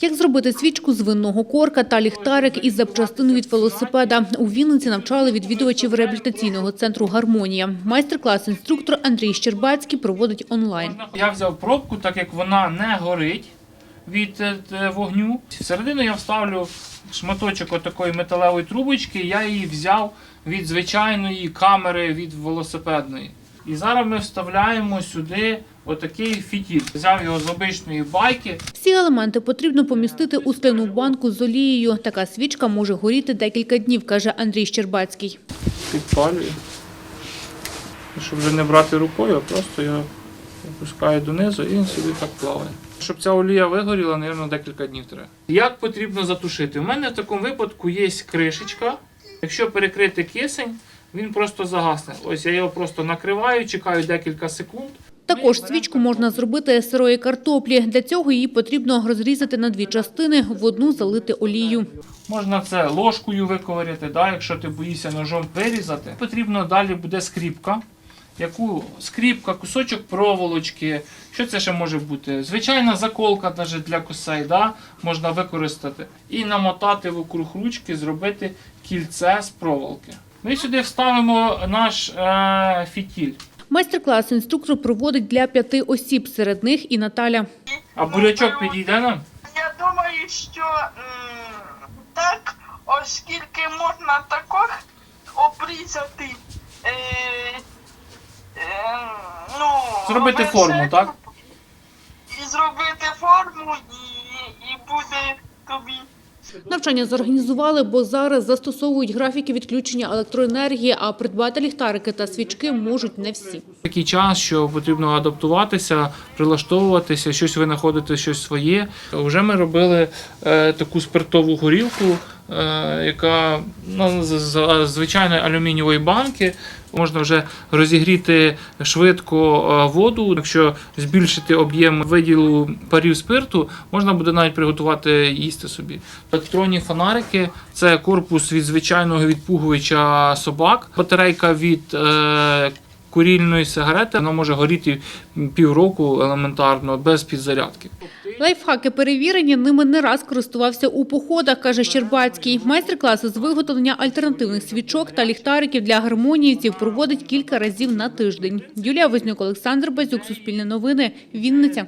Як зробити свічку з винного корка та ліхтарик із запчастин від велосипеда? У Вінниці навчали відвідувачів реабілітаційного центру «Гармонія». Майстер-клас інструктор Андрій Щербацький проводить онлайн. Я взяв пробку, так як вона не горить від е, вогню. Всередину я вставлю шматочок отакої металевої трубочки. Я її взяв від звичайної камери від велосипедної. І зараз ми вставляємо сюди отакий фітіль. Взяв його з обичної байки. Всі елементи потрібно помістити у скляну банку з олією. Така свічка може горіти декілька днів, каже Андрій Щербацький. підпалюю. Щоб вже не брати рукою, а просто його опускаю донизу і він собі так плаває. Щоб ця олія вигоріла, мабуть, декілька днів треба. Як потрібно затушити? У мене в такому випадку є кришечка. Якщо перекрити кисень, він просто загасне. Ось я його просто накриваю, чекаю декілька секунд. Також свічку можна зробити з сирої картоплі. Для цього її потрібно розрізати на дві частини, в одну залити олією. Можна це ложкою виковиряти, да, якщо ти боїшся ножом вирізати. Потрібно далі буде скріпка. Яку скріпка, кусочок проволочки. Що це ще може бути? Звичайна заколка навіть для косей, да, можна використати. І намотати вокруг ручки, зробити кільце з проволоки. Ми сюди вставимо наш е, фітіль. Майстер-клас інструктор проводить для п'яти осіб, серед них і Наталя. А бурячок підійде нам? Я думаю, що м, так, оскільки можна також обрізати. Е, е, ну, Зробити форму, так? Навчання зорганізували, бо зараз застосовують графіки відключення електроенергії, а придбати ліхтарики та свічки можуть не всі. Такий час, що потрібно адаптуватися, прилаштовуватися, щось винаходити, щось своє. Вже ми робили е, таку спиртову горілку, яка ну, з звичайної алюмінієвої банки. Можна вже розігріти швидко е, воду. Якщо збільшити об'єм виділу парів спирту, можна буде навіть приготувати їсти собі. Електронні фонарики це корпус від звичайного відпугувача собак, батарейка від е, курільної сигарети. Вона може горіти півроку елементарно без підзарядки. Лайфхаки перевірені, ними не раз користувався у походах, каже Щербацький. Майстер-класи з виготовлення альтернативних свічок та ліхтариків для гармоніївців проводить кілька разів на тиждень. Юлія Вознюк, Олександр Базюк, Суспільне новини, Вінниця.